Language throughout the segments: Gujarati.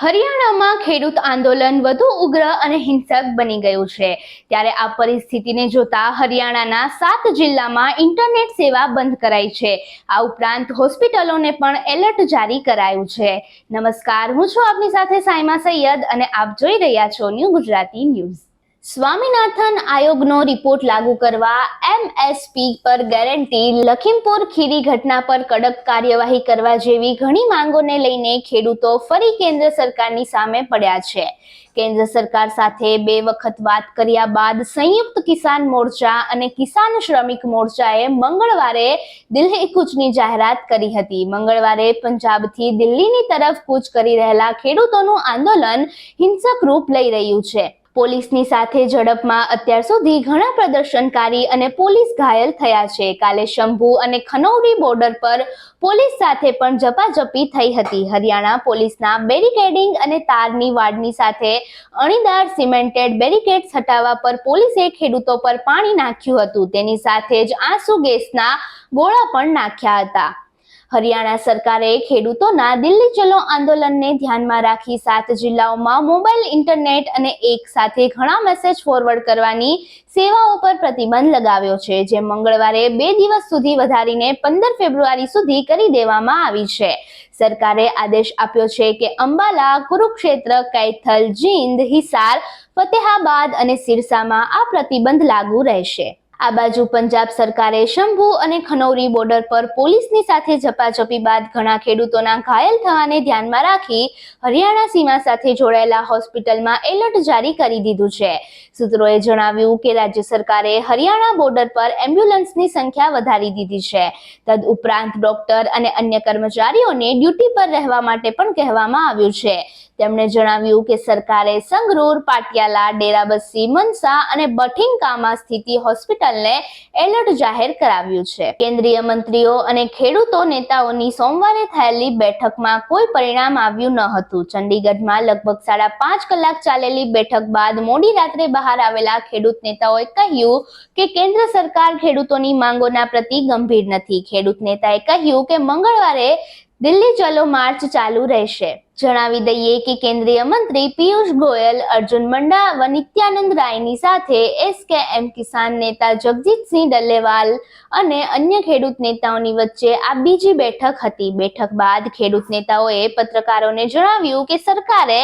હરિયાણામાં ખેડૂત આંદોલન વધુ ઉગ્ર અને હિંસક બની ગયું છે. ત્યારે આ પરિસ્થિતિને જોતા હરિયાણાના સાત જિલ્લામાં ઇન્ટરનેટ સેવા બંધ કરાઈ છે. આ ઉપરાંત હોસ્પિટલોને પણ એલર્ટ જારી કરાયું છે. નમસ્કાર, હું છું આપની સાથે સાયમા સૈયદ અને આપ જોઈ રહ્યા છો ન્યૂ ગુજરાતી ન્યૂઝ. સ્વામીનાથન આયોગનો રિપોર્ટ લાગુ કરવા એમએસપી પર ગેરંટી, લખીમપુર ખીરી ઘટના પર કડક કાર્યવાહી કરવા જેવી ઘણી માંગોને લઈને ખેડૂતો ફરી કેન્દ્ર સરકારની સામે પડ્યા છે. કેન્દ્ર સરકાર સાથે બે વખત વાત કર્યા બાદ સંયુક્ત કિસાન મોરચા અને કિસાન શ્રમિક મોરચાએ મંગળવારે દિલ્હી કૂચની જાહેરાત કરી હતી. મંગળવારે પંજાબથી દિલ્હીની તરફ કૂચ કરી રહેલા ખેડૂતોનું આંદોલન હિંસક રૂપ લઈ રહ્યું છે. પોલીસની સાથે ઝડપમાં અત્યાર સુધી ઘણા પ્રદર્શનકારી અને પોલીસ ઘાયલ થયા છે. કાલે શંભુ અને ખનૌરી બોર્ડર પર પોલીસ સાથે પણ ઝપાઝપી થઈ હતી. હરિયાણા પોલીસના બેરિકેડિંગ અને તારની વાડની સાથે અણીદાર સિમેન્ટેડ બેરિકેડ્સ હટાવવા પર પોલીસે ખેડૂતો પર પાણી નાખ્યું હતું. તેની સાથે જ આંસુ ગેસના ગોળા પણ નાખ્યા હતા. હરિયાણા સરકારે ખેડૂતોના દિલ્હી ચલો આંદોલનને ધ્યાનમાં રાખી સાત જિલ્લાઓમાં મોબાઈલ, ઇન્ટરનેટ અને એક સાથે ઘણા મેસેજ ફોરવર્ડ કરવાની સેવાઓ પર પ્રતિબંધ લગાવ્યો છે, જે મંગળવારે બે દિવસ સુધી વધારીને પંદર ફેબ્રુઆરી સુધી કરી દેવામાં આવી છે. સરકારે આદેશ આપ્યો છે કે અંબાલા, કુરુક્ષેત્ર, કૈથલ, જીંદ, હિસાર, ફતેહાબાદ અને સિરસામાં આ પ્રતિબંધ લાગુ રહેશે. આ બાજુ પંજાબ સરકારે શંભુ અને ખનૌરી બોર્ડર પર પોલીસની સાથે ઝપાઝપી બાદ ઘણા ખેડૂતોના ઘાયલ થવાને ધ્યાનમાં રાખી હરિયાણા સીમા સાથે જોડાયેલા હોસ્પિટલમાં એલર્ટ જારી કરી દીધું છે. સૂત્રોએ જણાવ્યું કે રાજ્ય સરકારે હરિયાણા બોર્ડર પર એમ્બ્યુલન્સની સંખ્યા વધારી દીધી છે. તદ ઉપરાંત ડોક્ટર અને અન્ય કર્મચારીઓને ડ્યુટી પર રહેવા માટે પણ કહેવામાં આવ્યું છે. તેમણે જણાવ્યું કે સરકારે સંગરૂર, પાટિયાલા, ડેરાબસ્સી, મનસા અને બઠિંકામાં સ્થિતિ હોસ્પિટલને એલર્ટ જાહેર કરાવ્યું છે. કેન્દ્રીય મંત્રીઓ અને ખેડૂતો નેતાઓની સોમવારે થયેલી બેઠકમાં કોઈ પરિણામ આવ્યું ન હતું. ચંડીગઢમાં લગભગ સાડા પાંચ કલાક ચાલેલી બેઠક બાદ મોડી રાત્રે બહાર આવેલા ખેડૂત નેતાઓએ કહ્યું કે કેન્દ્ર સરકાર ખેડૂતોની માંગોના પ્રતિ ગંભીર નથી. ખેડૂત નેતાએ કહ્યું કે મંગળવારે દિલ્હી ચલો માર્ચ ચાલુ રહેશે. જણાવી દઈએ કે કેન્દ્રીય મંત્રી પિયુષ ગોયલ, અર્જુન મંડા વ નિત્યાનંદ રાયની સાથે એસકેએમ કિસાન નેતા જગજીતસિંહ ડલ્લેવાલ અને અન્ય ખેડૂત નેતાઓની વચ્ચે આ બીજી બેઠક હતી. બેઠક બાદ ખેડૂત નેતાઓએ પત્રકારોને જણાવ્યું કે સરકારે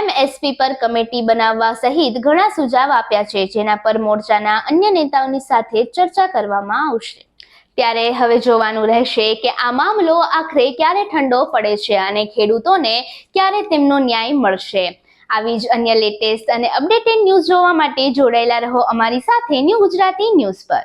એમએસપી પર કમિટી બનાવવા સહિત ઘણા સુઝાવ આપ્યા છે, જેના પર મોરચાના અન્ય નેતાઓની સાથે ચર્ચા કરવામાં આવશે. ત્યારે હવે જોવાનું રહેશે કે આ મામલો આખરે ક્યારે ઠંડો પડે છે અને ખેડૂતોને ક્યારે તેમનો ન્યાય મળશે. આવી જ અન્ય લેટેસ્ટ અને અપડેટેડ ન્યૂઝ જોવા માટે જોડાયેલા રહો અમારી સાથે ન્યૂ ગુજરાતી ન્યૂઝ પર.